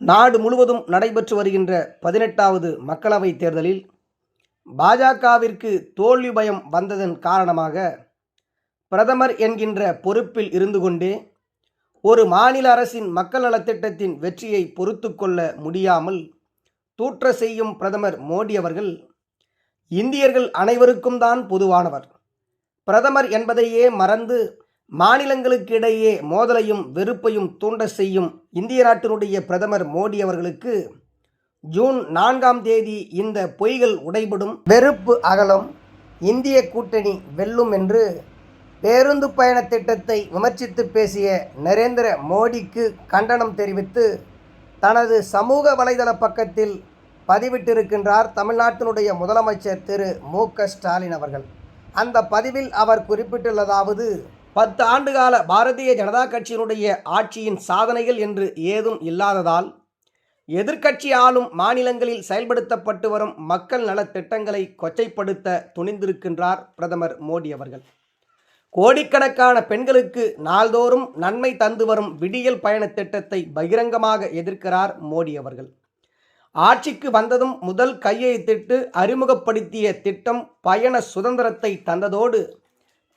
நாடு முழுவதும் நடைபெற்று வருகின்ற பதினெட்டாவது மக்களவைத் தேர்தலில் பாஜகவிற்கு தோல்வி பயம் வந்ததன் காரணமாக பிரதமர் என்கின்ற பொறுப்பில் இருந்து கொண்டே ஒரு மாநில அரசின் மக்கள் நலத்திட்டத்தின் வெற்றியை பொறுத்து கொள்ள முடியாமல் தூற்ற செய்யும் பிரதமர் மோடி அவர்கள் இந்தியர்கள் அனைவருக்கும் தான் பொதுவானவர். பிரதமர் என்பதையே மறந்து மாநிலங்களுக்கு இடையே மோதலையும் வெறுப்பையும் தூண்ட செய்யும் இந்திய நாட்டினுடைய பிரதமர் மோடி அவர்களுக்கு ஜூன் நான்காம் தேதி இந்த பொய்கள் உடைபடும். வெறுப்பு அகலம் இந்திய கூட்டணி வெல்லும் என்று பேருந்து பயண திட்டத்தை விமர்சித்து பேசிய நரேந்திர மோடிக்கு கண்டனம் தெரிவித்து தனது சமூக வலைதள பக்கத்தில் பதிவிட்டிருக்கின்றார் தமிழ்நாட்டினுடைய முதலமைச்சர் திரு மு க ஸ்டாலின் அவர்கள். அந்த பதிவில் அவர் குறிப்பிட்டுள்ளதாவது பத்து ஆண்டுகால பாரதிய ஜனதா கட்சியினுடைய ஆட்சியின் சாதனைகள் என்று ஏதும் இல்லாததால் எதிர்க்கட்சி ஆளும் மாநிலங்களில் செயல்படுத்தப்பட்டு வரும் மக்கள் நலத் திட்டங்களை கொச்சைப்படுத்த துணிந்திருக்கின்றார் பிரதமர் மோடி அவர்கள். கோடிக்கணக்கான பெண்களுக்கு நாள்தோறும் நன்மை தந்து வரும் விடியல் பயண திட்டத்தை பகிரங்கமாக எதிர்க்கிறார் மோடி அவர்கள். ஆட்சிக்கு வந்ததும் முதல் கையை திட்டு அறிமுகப்படுத்திய திட்டம் பயண சுதந்திரத்தை தந்ததோடு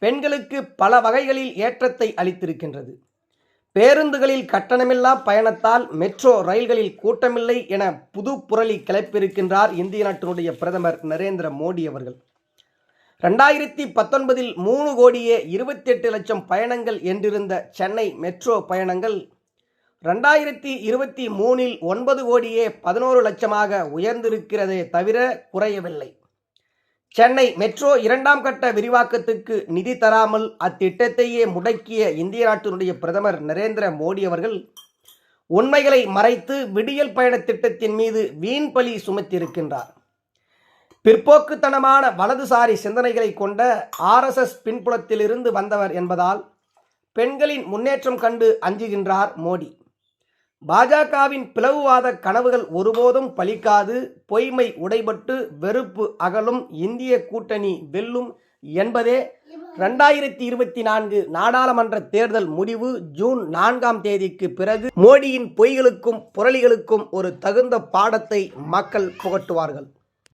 பெண்களுக்கு பல வகைகளில் ஏற்றத்தை அளித்திருக்கின்றது. பேருந்துகளில் கட்டணமில்லா பயணத்தால் மெட்ரோ ரயில்களில் கூட்டமில்லை என புது புரளி கிளப்பியிருக்கின்றார் இந்திய நாட்டினுடைய பிரதமர் நரேந்திர மோடி அவர்கள். ரெண்டாயிரத்தி பத்தொன்பதில் மூணு கோடியே இருபத்தி எட்டு லட்சம் பயணங்கள் என்றிருந்த சென்னை மெட்ரோ பயணங்கள் ரெண்டாயிரத்தி இருபத்தி மூணில் ஒன்பது கோடியே பதினோரு லட்சமாக உயர்ந்திருக்கிறதே தவிர குறையவில்லை சென்னை மெட்ரோ இரண்டாம் கட்ட விரிவாக்கத்துக்கு நிதி தராமல் அத்திட்டத்தையே முடக்கிய இந்திய நாட்டினுடைய பிரதமர் நரேந்திர மோடி அவர்கள் உண்மைகளை மறைத்து விடியல் பயண திட்டத்தின் மீது வீண் பலி சுமத்தியிருக்கின்றார். பிற்போக்குத்தனமான வலதுசாரி சிந்தனைகளை கொண்ட ஆர்எஸ்எஸ் பின்புலத்திலிருந்து வந்தவர் என்பதால் பெண்களின் முன்னேற்றம் கண்டு அஞ்சுகின்றார் மோடி. பாஜகவின் பிளவுவாத கனவுகள் ஒருபோதும் பலிக்காது பொய்மை உடைபட்டு வெறுப்பு அகலும் இந்திய கூட்டணி வெல்லும் என்பதே ரெண்டாயிரத்தி இருபத்தி நான்கு நாடாளுமன்ற தேர்தல் முடிவு. ஜூன் நான்காம் தேதிக்கு பிறகு மோடியின் பொய்களுக்கும் புரளிகளுக்கும் ஒரு தகுந்த பாடத்தை மக்கள் புகட்டுவார்கள்.